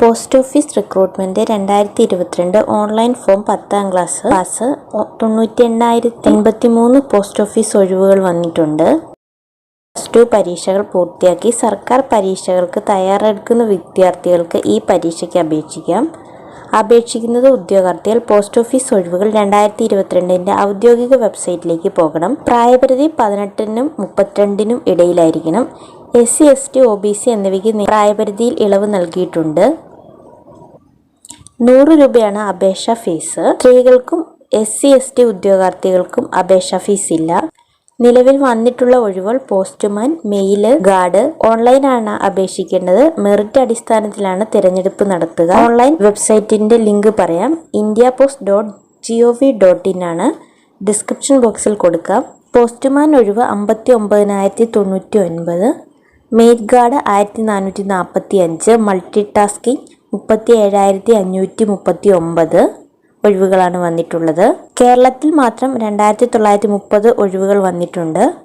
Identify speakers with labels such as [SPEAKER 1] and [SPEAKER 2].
[SPEAKER 1] Post office recruitment രണ്ടായിരത്തി ഇരുപത്തിരണ്ട് online form പത്താം ക്ലാസ് ക്ലാസ് തൊണ്ണൂറ്റി എണ്ണായിരത്തി എൺപത്തി മൂന്ന് പോസ്റ്റ് ഓഫീസ് ഒഴിവുകൾ വന്നിട്ടുണ്ട്. പ്ലസ് ടു പരീക്ഷകൾ പൂർത്തിയാക്കി സർക്കാർ പരീക്ഷകൾക്ക് തയ്യാറെടുക്കുന്ന വിദ്യാർത്ഥികൾക്ക് ഈ പരീക്ഷയ്ക്ക് അപേക്ഷിക്കാം. അപേക്ഷിക്കുന്നത് ഉദ്യോഗാർത്ഥികൾ പോസ്റ്റ് ഓഫീസ് ഒഴിവുകൾ രണ്ടായിരത്തി ഇരുപത്തിരണ്ടിന്റെ ഔദ്യോഗിക വെബ്സൈറ്റിലേക്ക് പോകണം. പ്രായപരിധി പതിനെട്ടിനും മുപ്പത്തിരണ്ടിനും ഇടയിലായിരിക്കണം. S C S T O B C എന്നിവയ്ക്ക് പ്രായപരിധിയിൽ ഇളവ് നൽകിയിട്ടുണ്ട്. നൂറ് രൂപയാണ് അപേക്ഷ ഫീസ്. സ്ത്രീകൾക്കും എസ് സി എസ് ടി ഉദ്യോഗാർത്ഥികൾക്കും അപേക്ഷ ഫീസ് ഇല്ല നിലവിൽ വന്നിട്ടുള്ള ഒഴിവുകൾ പോസ്റ്റ്മാൻ മെയിൽ ഗാർഡ് ഓൺലൈനാണ് അപേക്ഷിക്കേണ്ടത്. മെറിറ്റ് അടിസ്ഥാനത്തിലാണ് തിരഞ്ഞെടുപ്പ് നടത്തുക. ഓൺലൈൻ വെബ്സൈറ്റിന്റെ ലിങ്ക് പറയാം. India post dot G O V dot in ആണ്. ഡിസ്ക്രിപ്ഷൻ ബോക്സിൽ കൊടുക്കാം. പോസ്റ്റ്മാൻ ഒഴിവ് അമ്പത്തി ഒമ്പതിനായിരത്തി തൊണ്ണൂറ്റി ഒൻപത് മെയിൽ ഗാർഡ് ആയിരത്തി നാനൂറ്റി നാൽപ്പത്തി അഞ്ച് മൾട്ടി ടാസ്കിംഗ് മുപ്പത്തി ഏഴായിരത്തി അഞ്ഞൂറ്റി മുപ്പത്തി ഒമ്പത് ഒഴിവുകളാണ് വന്നിട്ടുള്ളത്. കേരളത്തിൽ മാത്രം രണ്ടായിരത്തി തൊള്ളായിരത്തി മുപ്പത് ഒഴിവുകൾ വന്നിട്ടുണ്ട്.